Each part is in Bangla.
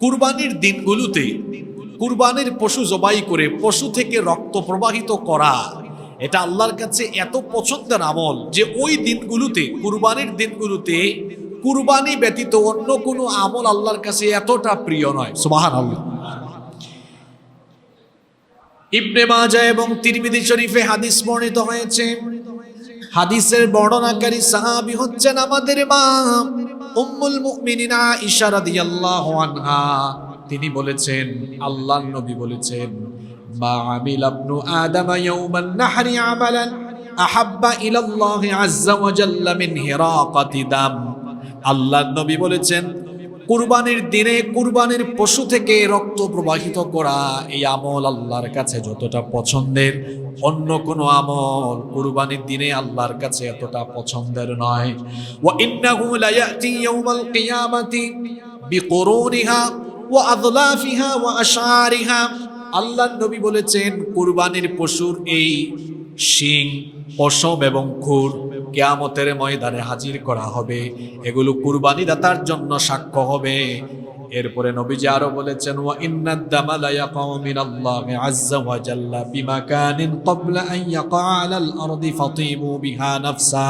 কুরবানির দিনগুলোতে কুরবানির পশু জবাই করে পশু থেকে রক্ত প্রবাহিত করা। এটা আল্লাহর কাছে এত পছন্দের আমল যে ওই দিনগুলোতে, কুরবানির দিনগুলোতে কুরবানি ব্যতীত অন্য কোনো আমল আল্লাহর কাছে এতটা প্রিয় নয়। সুবাহান আল্লাহ ইবনে মাজা এবং তিরমিদি শরীফে হাদিস বর্ণিত হয়েছে, হাদিসের বর্ণনাকারী সাহাবী হচ্ছেন আমাদের মা উম্মুল মুমিনিন আয়েশা রাদিয়াল্লাহু আনহা। তিনি বলেছেন, আল্লাহর নবী বলেছেন, মা আমিল আবনু আদম ইয়াউমান নাহরি আমালান আহাব্বা ইলাল্লাহি আযজা ওয়া জাল্লা মিন হিরাকাতি দাম। আল্লাহর নবী বলেছেন, কুরবানির দিনে কুরবানির পশু থেকে রক্ত প্রবাহিত করা এই আমল আল্লাহর কাছে যতটা পছন্দের অন্য কোনো আমল কুরবানির দিনে আল্লাহর কাছে এতটা পছন্দের নয়। ওয়া ইন্নাহু লায়াতি ইয়াউমাল কিয়ামাতি বিকুরুনিহা ওয়া আযলাফিহা ওয়া আশআরিহা আল্লাহর নবী বলেছেন, কুরবানির পশুর এই শিং, পশম এবং খুর কেয়ামতের ময়দানে হাজির করা হবে। এগুলো কুরবানি দাতার জন্য সাক্ষ্য হবে। এরপরে নবীজি আরও বলেছেন, ওয়া ইন্নাদ দামা লা ইয়াকাউ মিনাল্লাহি আযজা ওয়া জাল্লা বিমাকানিন ক্বাবলা আন ইয়াকা আলাল আরদি ফাতিমু বিহা নাফসা।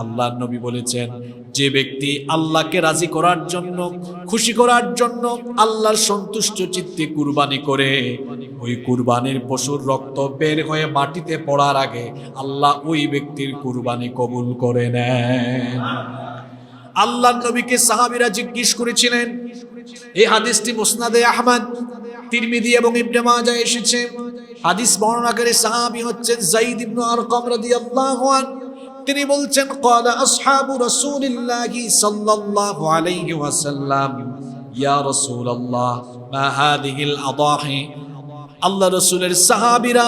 আল্লাহর নবী বলেছেন, যে ব্যক্তি আল্লাহকে রাজি করার জন্য, খুশি করার জন্য আল্লাহর সন্তুষ্ট চিত্তে কুরবানি করে, ওই কুরবানির পশুর রক্ত বের হয়ে মাটিতে পড়ার আগে আল্লাহ ওই ব্যক্তির কুরবানি কবুল করে নেন। আল্লাহ নবীকে সাহাবীরা জিজ্ঞেস করেছিলেন এই হাদিসটি মুসনাদে আহমদ, তিরমিদি এবং ইবনে মাজাহ এসেছে। হাদিস বর্ণনাকারী সাহাবী হচ্ছেন যায়েদ ইবনে আরকাম রাদিয়াল্লাহু আনহু। তিনি বলছেন, ক্বালা আসহাবু রাসূলিল্লাহি সাল্লাল্লাহু আলাইহি ওয়াসাল্লাম, ইয়া রাসূলুল্লাহ, মা হাদিহিল আদাহি? আল্লাহ রাসূলের সাহাবীরা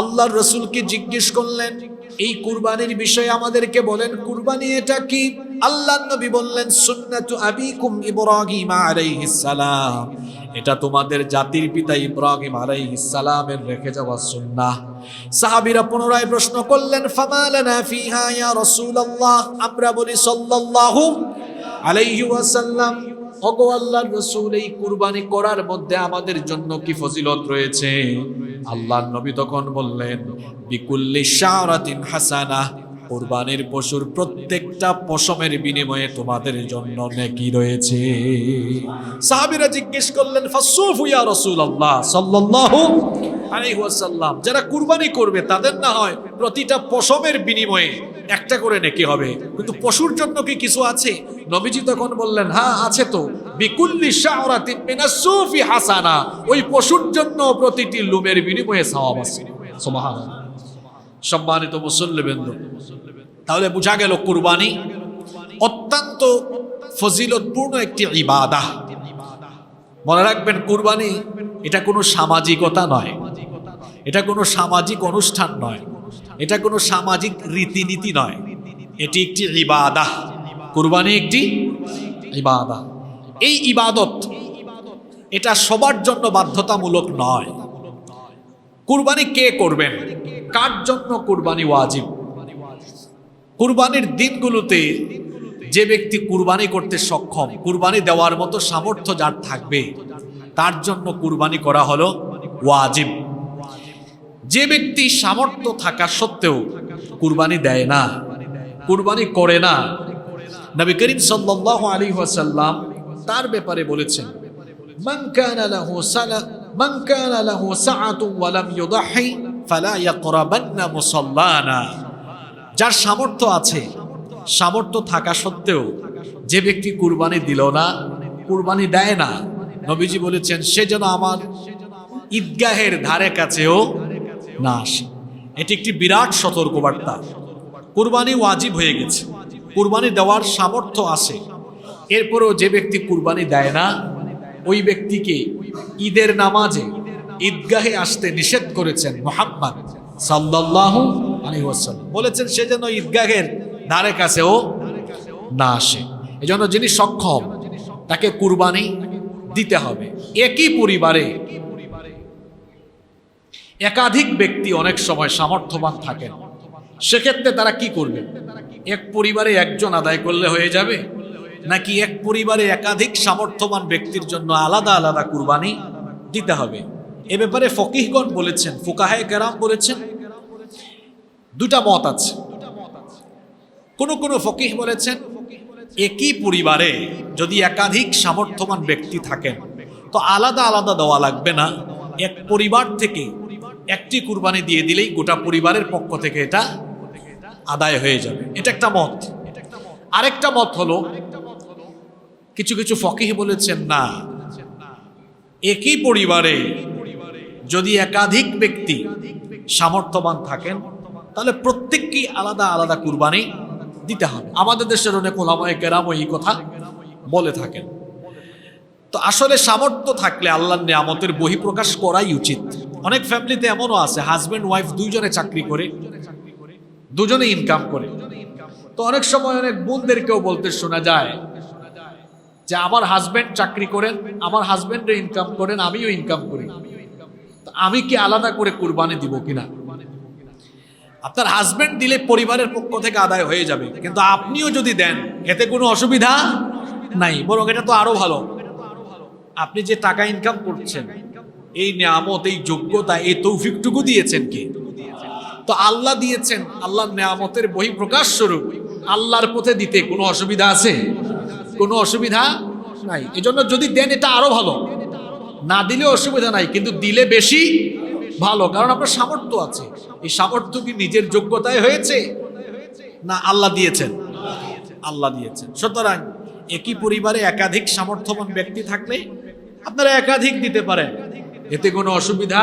আল্লাহর রাসূলকে জিজ্ঞেস করলেন এই কুরবানির বিষয়ে আমাদেরকে বলেন, কুরবানি এটা কি? আল্লাহ নবী বললেন, সুন্নাতু আবিকুম ইব্রাহিম আলাইহিস সালাম। এটা তোমাদের জাতির পিতা ইব্রাহিম আলাইহিস সালামের রেখে যাওয়া সুন্নাহ। সাহাবীরা পুনরায় প্রশ্ন করলেন ফামালানা ফিহা ইয়া রাসূলুল্লাহ? আমরা বলি, সাল্লাল্লাহু আলাইহি ওয়াসাল্লাম। ওগো আল্লাহর রাসূল, এই কুরবানি করার মধ্যে আমাদের জন্য কি ফজিলত রয়েছে? আল্লাহর নবী তখন বললেন বিকুল্লি শাহরাতিন হাসানা কুরবানির পশুর প্রত্যেকটা পশমের বিনিময়ে তোমাদের জন্য নেকি রয়েছে। সাহাবীরা জিজ্ঞেস করলেন ফাসুফু ইয়া রাসূলুল্লাহ সাল্লাল্লাহু আলাইহি ওয়াসাল্লাম, যারা কুরবানি করবে তাদের না হয় প্রতিটা পশমের বিনিময়ে একটা করে নেকি হবে? কিন্তু পশুর জন্য কি কিছু আছে? নবীজি তখন বললেন হ্যাঁ আছে তো। বিকুল্লি শাওরাতিন মিনাসুফি হাসানা, ওই পশুর জন্য প্রতিটি লুমের বিনিময়ে সওয়াব আছে। সুবহানাল্লাহ। সম্মানিত মুসল্লিবৃন্দ। তাহলে বোঝা গেল কুরবানি অত্যন্ত ফজিলতপূর্ণ একটি ইবাদা মনে রাখবেন, কুরবানি এটা কোনো সামাজিকতা নয়। এটা কোনো সামাজিক অনুষ্ঠান নয়। এটা কোনো সামাজিক রীতিনীতি নয়। এটি একটি ইবাদা কুরবানি একটি ইবাদা এই ইবাদত এটা সবার জন্য বাধ্যতামূলক নয়। কুরবানি কে করবেন? কার জন্য কুরবানি ওয়াজিব? কুরবানির দিনগুলোতে যে ব্যক্তি কুরবানি করতে সক্ষম, কুরবানি দেওয়ার মতো সামর্থ্য যার থাকবে, তার জন্য কুরবানি করা হলো ওয়াজিব। যে ব্যক্তি সামর্থ্য থাকা সত্ত্বেও কুরবানি দেয় না, কুরবানি করে না, নবী করিম সাল্লাল্লাহু আলাইহি ওয়াসাল্লাম তার ব্যাপারে বলেছেন, মান কানা লাহু সালা মান কানা লাহু ওয়া লাম যার সামর্থ্য আছে, সামর্থ্য থাকা সত্ত্বেও যে ব্যক্তি কুরবানি দিল না, কুরবানি দেয় না, নবীজি বলেছেন, সে যেন আমার ঈদগাহের ধারে কাছেও না আসে। এটি একটি বিরাট সতর্কবার্তা। কুরবানি ওয়াজিব হয়ে গেছে। কুরবানি দেওয়ার সামর্থ্য আছে। এরপরেও যে ব্যক্তি কুরবানি দেয় না, ওই ব্যক্তিকে ঈদের নামাজে ঈদগাহে আসতে নিষেধ করেছেন মোহাম্মদ সাল্লাল্লাহু আলাইহি ওয়াসাল্লাম। বলেছেন, সে যেন ঈদগাহের ধারে কাছেও না আসে। এজন্য যিনি সক্ষম, তাকে কুরবানি দিতে হবে। একই পরিবারে একাধিক ব্যক্তি অনেক সময় সামর্থ্যবান থাকেন। সেক্ষেত্রে তারা কি করবে? এক পরিবারে একজন আদায় করলে হয়ে যাবে? নাকি এক পরিবারে একাধিক সামর্থ্যবান ব্যক্তির জন্য আলাদা আলাদা কুরবানি দিতে হবে? এ ব্যাপারে ফকিহগণ বলেছেন, ফুকাহায় কেরাম বলেছেন, দুটা মত আছে। কোন কোন ফকিহ বলেছেন, একই পরিবারে যদি একাধিক সামর্থ্যবান ব্যক্তি থাকেন, তো আলাদা আলাদা দেওয়া লাগবে না। এক পরিবার থেকে একটি কুরবানি দিয়ে দিলেই গোটা পরিবারের পক্ষ থেকে এটা আদায় হয়ে যাবে। এটা একটা মত। আরেকটা মত হলো, কিছু কিছু ফকিহ বলেছেন, না, একই পরিবারে যদি একাধিক ব্যক্তি সামর্থ্যবান থাকেন, তাহলে প্রত্যেককেই আলাদা আলাদা কুরবানি দিতে হবে। আমাদের দেশের অনেক ওলামায় কেরাম এই কথা বলে থাকেন। তো আসলে সামর্থ্য থাকলে আল্লাহর নিয়ামতের বহি প্রকাশ করাই উচিত। অনেক ফ্যামিলিতে এমনও আছে হাজবেন্ড ওয়াইফ দুইজনে চাকরি করে, দুজনে ইনকাম করে। তো অনেক সময় অনেক বোনদেরকেও বলতে শোনা যায় যে, আমার হাজবেন্ড চাকরি করেন, আমার হাজবেন্ডও ইনকাম করেন, আমিও ইনকাম করি। আমি কি আলাদা করে কুরবানি দিব কিনা? আপনার হাজবেন্ড দিলে পরিবারের পক্ষ থেকে আদায় হয়ে যাবে। কিন্তু আপনিও যদি দেন, এতে কোনো অসুবিধা নাই। বরং এটা তো আরও ভালো। আপনি যে টাকা ইনকাম করছেন, এই নিয়ামত, এই যোগ্যতা, এই তৌফিকটুকু দিয়েছেন কে? তো আল্লাহ দিয়েছেন, আল্লাহর নিয়ামতের বহিঃপ্রকাশ স্বরূপ। আল্লাহর পথে দিতে কোনো অসুবিধা আছে? কোনো অসুবিধা নাই। এজন্য যদি দেন, এটা আরও ভালো। না দিলে অসুবিধা নাই, কিন্তু দিলে বেশি ভালো, কারণ আপনার সামর্থ্য আছে। এই সামর্থ্য কি নিজের যোগ্যতায় হয়েছে? না, আল্লাহ দিয়েছেন। আল্লাহ দিয়েছেন। সুতরাং একই পরিবারে একাধিক সামর্থ্যবান ব্যক্তি থাকলে আপনারা একাধিক দিতে পারেন। এতে কোনো অসুবিধা